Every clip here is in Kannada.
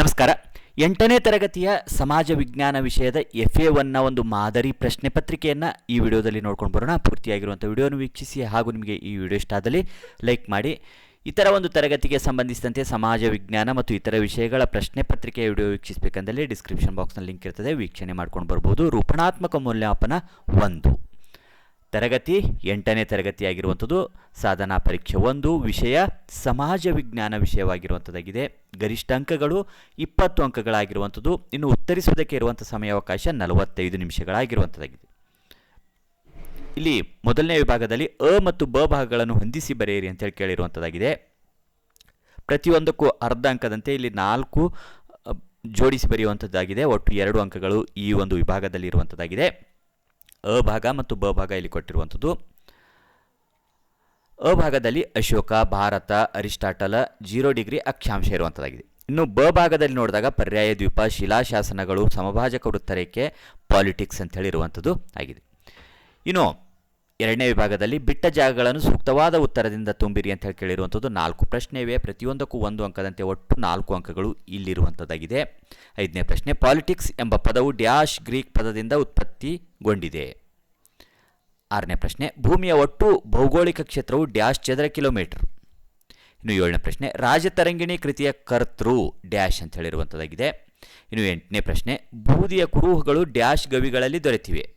ನಮಸ್ಕಾರ. ಎಂಟನೇ ತರಗತಿಯ ಸಮಾಜ ವಿಜ್ಞಾನ ವಿಷಯದ ಎಫ್ ಎ ಒನ್ನ ಒಂದು ಮಾದರಿ ಪ್ರಶ್ನೆ ಪತ್ರಿಕೆಯನ್ನು ಈ ವಿಡಿಯೋದಲ್ಲಿ ನೋಡ್ಕೊಂಡು ಬರೋಣ. ಪೂರ್ತಿಯಾಗಿರುವಂಥ ವಿಡಿಯೋನ ವೀಕ್ಷಿಸಿ ಹಾಗೂ ನಿಮಗೆ ಈ ವಿಡಿಯೋ ಇಷ್ಟ ಆದಲ್ಲಿ ಲೈಕ್ ಮಾಡಿ. ಇತರ ಒಂದು ತರಗತಿಗೆ ಸಂಬಂಧಿಸಿದಂತೆ ಸಮಾಜ ವಿಜ್ಞಾನ ಮತ್ತು ಇತರ ವಿಷಯಗಳ ಪ್ರಶ್ನೆ ಪತ್ರಿಕೆಯ ವಿಡಿಯೋ ವೀಕ್ಷಿಸಬೇಕಂದಲ್ಲಿ ಡಿಸ್ಕ್ರಿಪ್ಷನ್ ಬಾಕ್ಸ್ನಲ್ಲಿ ಲಿಂಕ್ ಇರ್ತದೆ. ವೀಕ್ಷಣೆ ಮಾಡ್ಕೊಂಡು ಬರ್ಬೋದು. ರೂಪಣಾತ್ಮಕ ಮೌಲ್ಯಮಾಪನ ಒಂದು. ತರಗತಿ ಎಂಟನೇ ತರಗತಿಯಾಗಿರುವಂಥದ್ದು. ಸಾಧನಾ ಪರೀಕ್ಷೆ ಒಂದು ವಿಷಯ, ಸಮಾಜ ವಿಜ್ಞಾನ ವಿಷಯವಾಗಿರುವಂಥದ್ದಾಗಿದೆ. ಗರಿಷ್ಠ ಅಂಕಗಳು ಇಪ್ಪತ್ತು ಅಂಕಗಳಾಗಿರುವಂಥದ್ದು. ಇನ್ನು ಉತ್ತರಿಸುವುದಕ್ಕೆ ಇರುವಂಥ ಸಮಯಾವಕಾಶ ನಲವತ್ತೈದು ನಿಮಿಷಗಳಾಗಿರುವಂಥದ್ದಾಗಿದೆ. ಇಲ್ಲಿ ಮೊದಲನೇ ವಿಭಾಗದಲ್ಲಿ ಅ ಮತ್ತು ಬ ಭಾಗಗಳನ್ನು ಹೊಂದಿಸಿ ಬರೆಯಿರಿ ಅಂತ ಹೇಳಿ ಕೇಳಿರುವಂಥದ್ದಾಗಿದೆ. ಪ್ರತಿಯೊಂದಕ್ಕೂ ಅರ್ಧ ಅಂಕದಂತೆ ಇಲ್ಲಿ ನಾಲ್ಕು ಜೋಡಿಸಿ ಬರೆಯುವಂಥದ್ದಾಗಿದೆ. ಒಟ್ಟು ಎರಡು ಅಂಕಗಳು ಈ ಒಂದು ವಿಭಾಗದಲ್ಲಿ ಇರುವಂಥದ್ದಾಗಿದೆ ಅ ಭಾಗ ಮತ್ತು ಬ ಭಾಗ ಇಲ್ಲಿ ಕೊಟ್ಟಿರುವಂಥದ್ದು. ಅ ಭಾಗದಲ್ಲಿ Ashoka, Bharata, Aristotle, zero degree ಅಕ್ಷಾಂಶ ಇರುವಂಥದ್ದಾಗಿದೆ. ಇನ್ನು ಬ ಭಾಗದಲ್ಲಿ ನೋಡಿದಾಗ ಪರ್ಯಾಯ ದ್ವೀಪ ಶಿಲಾಶಾಸನಗಳು ಸಮಭಾಜಕ ವೃತ್ತರೇಖೆ, ಪಾಲಿಟಿಕ್ಸ್ ಅಂತ ಹೇಳಿರುವಂಥದ್ದು ಆಗಿದೆ. ಇನ್ನು ಎರಡನೇ ವಿಭಾಗದಲ್ಲಿ ಬಿಟ್ಟ ಜಾಗಗಳನ್ನು ಸೂಕ್ತವಾದ ಉತ್ತರದಿಂದ ತುಂಬಿರಿ ಅಂತ ಹೇಳಿ ಕೇಳಿರುವಂಥದ್ದು ನಾಲ್ಕು ಪ್ರಶ್ನೆ ಇವೆ ಪ್ರತಿಯೊಂದಕ್ಕೂ ಒಂದು ಅಂಕದಂತೆ ಒಟ್ಟು ನಾಲ್ಕು ಅಂಕಗಳು ಇಲ್ಲಿರುವಂಥದ್ದಾಗಿದೆ. ಐದನೇ ಪ್ರಶ್ನೆ, ಪಾಲಿಟಿಕ್ಸ್ ಎಂಬ ಪದವು ಡ್ಯಾಶ್ ಗ್ರೀಕ್ ಪದದಿಂದ ಉತ್ಪತ್ತಿಗೊಂಡಿದೆ. ಆರನೇ ಪ್ರಶ್ನೆ, ಭೂಮಿಯ ಒಟ್ಟು ಭೌಗೋಳಿಕ ಕ್ಷೇತ್ರವು ಡ್ಯಾಶ್ ಚದರ ಕಿಲೋಮೀಟರ್. ಇನ್ನು ಏಳನೇ ಪ್ರಶ್ನೆ ರಾಜತರಂಗಿಣಿ ಕೃತಿಯ ಕರ್ತೃ ಡ್ಯಾಶ್ ಅಂತ ಹೇಳಿರುವಂಥದ್ದಾಗಿದೆ. ಇನ್ನು ಎಂಟನೇ ಪ್ರಶ್ನೆ, ಬೂದಿಯ ಕುರುಹುಗಳು ಡ್ಯಾಶ್ ಗವಿಗಳಲ್ಲಿ ದೊರೆತಿವೆ.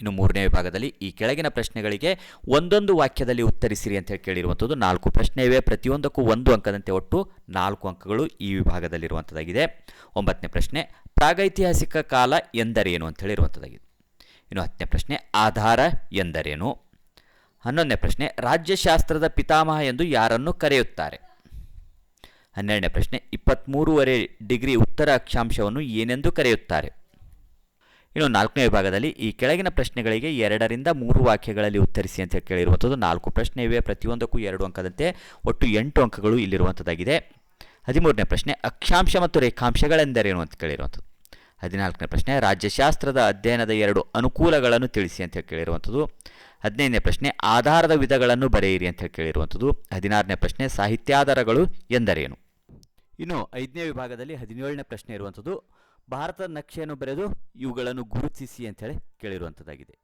ಇನ್ನು ಮೂರನೇ ವಿಭಾಗದಲ್ಲಿ ಈ ಕೆಳಗಿನ ಪ್ರಶ್ನೆಗಳಿಗೆ ಒಂದೊಂದು ವಾಕ್ಯದಲ್ಲಿ ಉತ್ತರಿಸಿರಿ ಅಂತ ಹೇಳಿ ಕೇಳಿರುವಂಥದ್ದು ನಾಲ್ಕು ಪ್ರಶ್ನೆ ಇವೆ. ಪ್ರತಿಯೊಂದಕ್ಕೂ ಒಂದು ಅಂಕದಂತೆ ಒಟ್ಟು ನಾಲ್ಕು ಅಂಕಗಳು ಈ ವಿಭಾಗದಲ್ಲಿರುವಂಥದ್ದಾಗಿದೆ. ಒಂಬತ್ತನೇ ಪ್ರಶ್ನೆ, ಪ್ರಾಗೈತಿಹಾಸಿಕ ಕಾಲ ಎಂದರೇನು ಅಂತ ಹೇಳಿರುವಂಥದ್ದಾಗಿದೆ. ಇನ್ನು ಹತ್ತನೇ ಪ್ರಶ್ನೆ, ಆಧಾರ ಎಂದರೇನು? ಹನ್ನೊಂದನೇ ಪ್ರಶ್ನೆ, ರಾಜ್ಯಶಾಸ್ತ್ರದ ಪಿತಾಮಹ ಎಂದು ಯಾರನ್ನು ಕರೆಯುತ್ತಾರೆ? ಹನ್ನೆರಡನೇ ಪ್ರಶ್ನೆ ಇಪ್ಪತ್ತ್ಮೂರುವರೆ ಡಿಗ್ರಿ ಉತ್ತರ ಅಕ್ಷಾಂಶವನ್ನು ಏನೆಂದು ಕರೆಯುತ್ತಾರೆ? ಇನ್ನು ನಾಲ್ಕನೇ ವಿಭಾಗದಲ್ಲಿ ಈ ಕೆಳಗಿನ ಪ್ರಶ್ನೆಗಳಿಗೆ ಎರಡರಿಂದ ಮೂರು ವಾಕ್ಯಗಳಲ್ಲಿ ಉತ್ತರಿಸಿ ಅಂತ ಕೇಳಿರುವಂಥದ್ದು. ನಾಲ್ಕು ಪ್ರಶ್ನೆ ಇವೆ. ಪ್ರತಿಯೊಂದಕ್ಕೂ ಎರಡು ಅಂಕದಂತೆ ಒಟ್ಟು ಎಂಟು ಅಂಕಗಳು ಇಲ್ಲಿರುವಂಥದ್ದಾಗಿದೆ. ಹದಿಮೂರನೇ ಪ್ರಶ್ನೆ, ಅಕ್ಷಾಂಶ ಮತ್ತು ರೇಖಾಂಶಗಳೆಂದರೇನು ಅಂತ ಕೇಳಿರುವಂಥದ್ದು. ಹದಿನಾಲ್ಕನೇ ಪ್ರಶ್ನೆ, ರಾಜ್ಯಶಾಸ್ತ್ರದ ಅಧ್ಯಯನದ ಎರಡು ಅನುಕೂಲಗಳನ್ನು ತಿಳಿಸಿ ಅಂತ ಕೇಳಿರುವಂಥದ್ದು. ಹದಿನೈದನೇ ಪ್ರಶ್ನೆ, ಆಧಾರದ ವಿಧಗಳನ್ನು ಬರೆಯಿರಿ ಅಂತ ಕೇಳಿರುವಂಥದ್ದು. ಹದಿನಾರನೇ ಪ್ರಶ್ನೆ, ಸಾಹಿತ್ಯಾಧಾರಗಳು ಎಂದರೇನು. ಇನ್ನು ಐದನೇ ವಿಭಾಗದಲ್ಲಿ ಹದಿನೇಳನೇ ಪ್ರಶ್ನೆ ಇರುವಂಥದ್ದು. ಭಾರತದ ನಕ್ಷೆಯನ್ನು ಬರೆದು ಇವುಗಳನ್ನು ಗುರುತಿಸಿ ಅಂತೇಳಿ ಕೇಳಿರುವಂಥದ್ದಾಗಿದೆ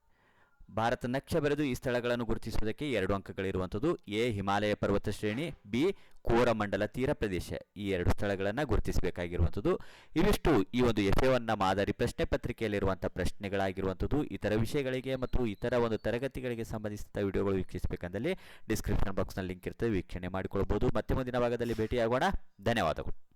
ಭಾರತ ನಕ್ಷೆ ಬರೆದು ಈ ಸ್ಥಳಗಳನ್ನು ಗುರುತಿಸುವುದಕ್ಕೆ ಎರಡು ಅಂಕಗಳಿರುವಂಥದ್ದು ಎ, ಹಿಮಾಲಯ ಪರ್ವತ ಶ್ರೇಣಿ, ಬಿ, ಕೋರಮಂಡಲ ತೀರ ಪ್ರದೇಶ. ಈ ಎರಡು ಸ್ಥಳಗಳನ್ನು ಗುರುತಿಸಬೇಕಾಗಿರುವಂಥದ್ದು ಇವಿಷ್ಟು ಈ ಒಂದು ಎಫ್ ಎನ್ನ ಮಾದರಿ ಪ್ರಶ್ನೆ ಪತ್ರಿಕೆಯಲ್ಲಿರುವಂಥ ಪ್ರಶ್ನೆಗಳಾಗಿರುವಂಥದ್ದು ಇತರ ವಿಷಯಗಳಿಗೆ ಮತ್ತು ಇತರ ಒಂದು ತರಗತಿಗಳಿಗೆ ಸಂಬಂಧಿಸಿದ ವಿಡಿಯೋಗಳು ವೀಕ್ಷಿಸಬೇಕಂದಲ್ಲಿ ಡಿಸ್ಕ್ರಿಪ್ಷನ್ ಬಾಕ್ಸ್ನಲ್ಲಿ ಲಿಂಕ್ ಇರ್ತದೆ ವೀಕ್ಷಣೆ ಮಾಡಿಕೊಳ್ಬೋದು. ಮತ್ತೆ ಮುಂದಿನ ಭಾಗದಲ್ಲಿ ಭೇಟಿಯಾಗೋಣ. ಧನ್ಯವಾದಗಳು.